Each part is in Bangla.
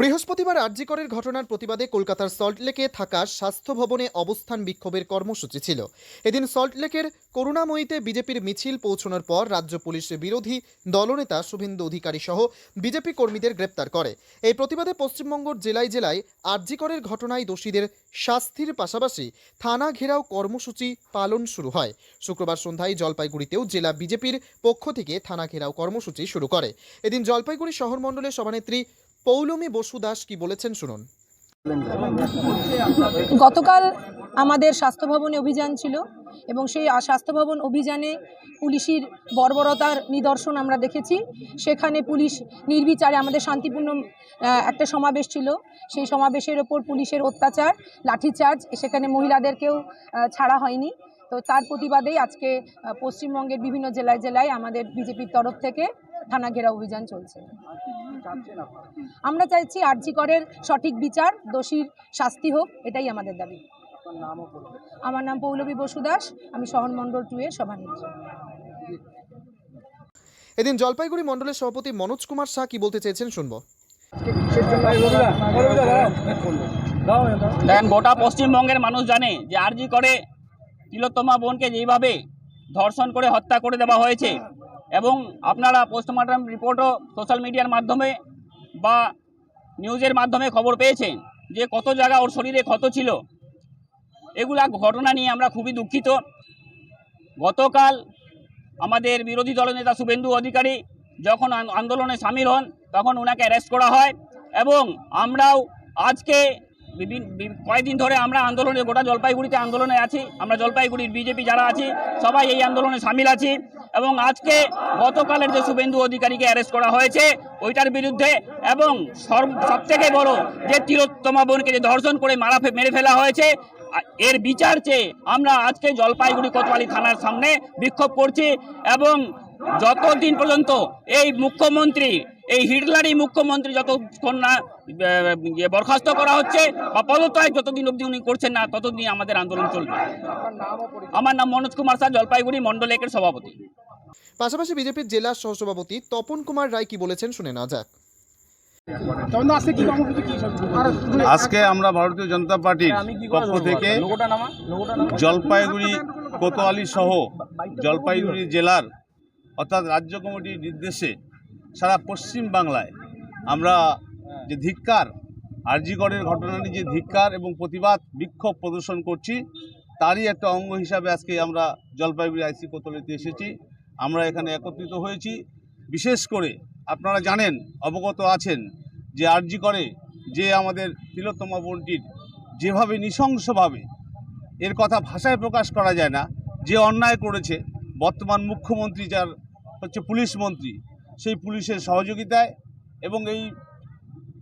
বৃহস্পতিবার আরজিকরের ঘটনার প্রতিবাদে কলকাতার সল্টলেকে থাকা স্বাস্থ্য ভবনে অবস্থান বিক্ষোভের কর্মসূচি ছিল। এদিন সল্টলেকের করুণাময়ীতে বিজেপির মিছিল পৌঁছানোর পর রাজ্য পুলিশ বিরোধী দলনেতা শুভেন্দু অধিকারী সহ বিজেপি কর্মীদের গ্রেপ্তার করে। এই প্রতিবাদে পশ্চিমবঙ্গের জেলায় জেলায় আরজিকরের ঘটনায় দোষীদের শাস্তির পাশাপাশি থানা ঘেরাও কর্মসূচি পালন শুরু হয়। শুক্রবার সন্ধ্যায় জলপাইগুড়িতেও জেলা বিজেপির পক্ষ থেকে থানা ঘেরাও কর্মসূচি শুরু করে। এদিন জলপাইগুড়ি শহর মণ্ডলের সভানেত্রী পৌলমী বসু দাস কি বলেছেন শুনুন। গতকাল আমাদের স্বাস্থ্য ভবনে অভিযান ছিল এবং সেই স্বাস্থ্য ভবন অভিযানে পুলিশের বর্বরতার নিদর্শন আমরা দেখেছি। সেখানে পুলিশ নির্বিচারে আমাদের শান্তিপূর্ণ একটা সমাবেশ ছিল। সেই সমাবেশের ওপর পুলিশের অত্যাচার, লাঠিচার্জ, সেখানে মহিলাদেরকেও ছাড়া হয়নি। তো তার প্রতিবাদেই আজকে পশ্চিমবঙ্গের বিভিন্ন জেলায় জেলায় আমাদের বিজেপির তরফ থেকে থানা ঘেরা অভিযান চলছে। আমরা চাইছি আরজি করের সঠিক বিচার দোষীর শাস্তি হোক এটাই আমাদের দাবি। আমার নাম পৌলবী বসু দাস আমি শহর মণ্ডল টু এর সভানেত্রী। এদিন জলপাইগুড়ি মণ্ডলের সভাপতি মনোজ কুমার শাহ কি বলতে চেয়েছেন শুনব। দেখেন গোটা পশ্চিমবঙ্গের মানুষ জানে যে আরজি করে তিলোত্তমা বোনকে যেইভাবে ধর্ষণ করে হত্যা করে দেওয়া হয়েছে এবং আপনারা পোস্টমর্টম রিপোর্টও সোশ্যাল মিডিয়ার মাধ্যমে বা নিউজের মাধ্যমে খবর পেয়েছেন যে কত জায়গা ওর শরীরে ক্ষত ছিল, এগুলা ঘটনা নিয়ে আমরা খুবই দুঃখিত। গতকাল আমাদের বিরোধী দলনেতা শুভেন্দু অধিকারী যখন আন্দোলনে সামিল হন, তখন ওনাকে অ্যারেস্ট করা হয় এবং আমরাও আজকে বিভিন বি- কয়েকদিন ধরে আমরা আন্দোলনে, গোটা জলপাইগুড়িতে আন্দোলনে আছি। আমরা জলপাইগুড়ির বিজেপি যারা আছি, সবাই এই আন্দোলনে সামিল আছি এবং আজকে গতকালের যে শুভেন্দু অধিকারীকে অ্যারেস্ট করা হয়েছে, ওইটার বিরুদ্ধে এবং সব থেকে বড় যে তিলোত্তমা বোনকে যে ধর্ষণ করে মারা মেরে ফেলা হয়েছে, এর বিচার চেয়ে আমরা আজকে জলপাইগুড়ি কোতোয়ালি থানার সামনে বিক্ষোভ করছি এবং যতদিন পর্যন্ত এই মুখ্যমন্ত্রী এই হিটলারি মুখ্যমন্ত্রী যতক্ষণ না ইয়ে বরখাস্ত করা হচ্ছে বা পদত্যাগ যতদিন অবধি উনি করছেন না ততদিন আমাদের আন্দোলন চলবে। আমার নাম মনোজ কুমার শাহ জলপাইগুড়ি মন্ডল একের সভাপতি। পাশাপাশি বিজেপির জেলা সহসভাপতি তপন কুমার রায় কি বলেছেন শুনে না যাক। আজকে আমরা ভারতীয় জনতা পার্টির পক্ষ থেকে জলপাইগুড়ি কোতোয়ালি সহ জলপাইগুড়ি জেলার অর্থাৎ রাজ্য কমিটির নির্দেশে সারা পশ্চিম বাংলায় আমরা যে ধিক্কার আরজিগড়ের ঘটনা নিয়ে যে ধিক্কার এবং প্রতিবাদ বিক্ষোভ প্রদর্শন করছি তারই একটা অঙ্গ হিসাবে আজকে আমরা জলপাইগুড়ি আইসি কোতলিতে এসেছি। আমরা এখানে একত্রিত হয়েছি। বিশেষ করে আপনারা জানেন অবগত আছেন যে আরজি করে যে আমাদের তিলোত্তমা বোনটির যেভাবে নৃশংসভাবে এর কথা ভাষায় প্রকাশ করা যায় না যে অন্যায় করেছে বর্তমান মুখ্যমন্ত্রী যার হচ্ছে পুলিশ মন্ত্রী সেই পুলিশের সহযোগিতায় এবং এই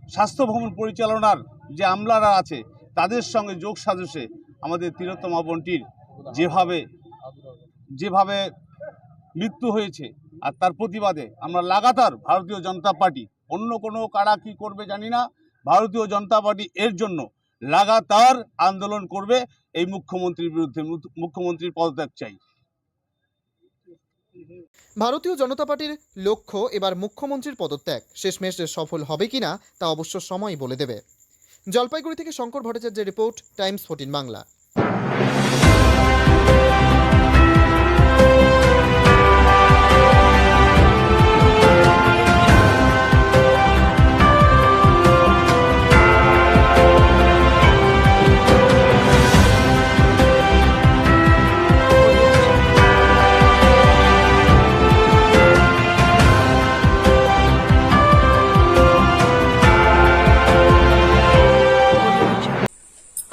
স্বাস্থ্য ভবন পরিচালনার যে আমলারা আছে, তাদের সঙ্গে যোগ সাজসে আমাদের তিলোত্তমা বোনটির যেভাবে যেভাবে মৃত্যু হয়েছে আর তার প্রতিবাদে আমরা লাগাতার ভারতীয় জনতা পার্টি, অন্য কোনো কারা কি করবে জানি না, ভারতীয় জনতা পার্টি এর জন্য লাগাতার আন্দোলন করবে, এই মুখ্যমন্ত্রীর বিরুদ্ধে মুখ্য- মুখ্যমন্ত্রীর পদত্যাগ চাই। ভারতীয় জনতা পার্টির লক্ষ্য এবার মুখ্যমন্ত্রীর পদত্যাগ। শেষমেশ সফল হবে কিনা তা অবশ্য সময় বলে দেবে। জলপাইগুড়ি থেকে শঙ্কর ভট্টাচার্যের রিপোর্ট, টাইমস ফোর্টিন বাংলা।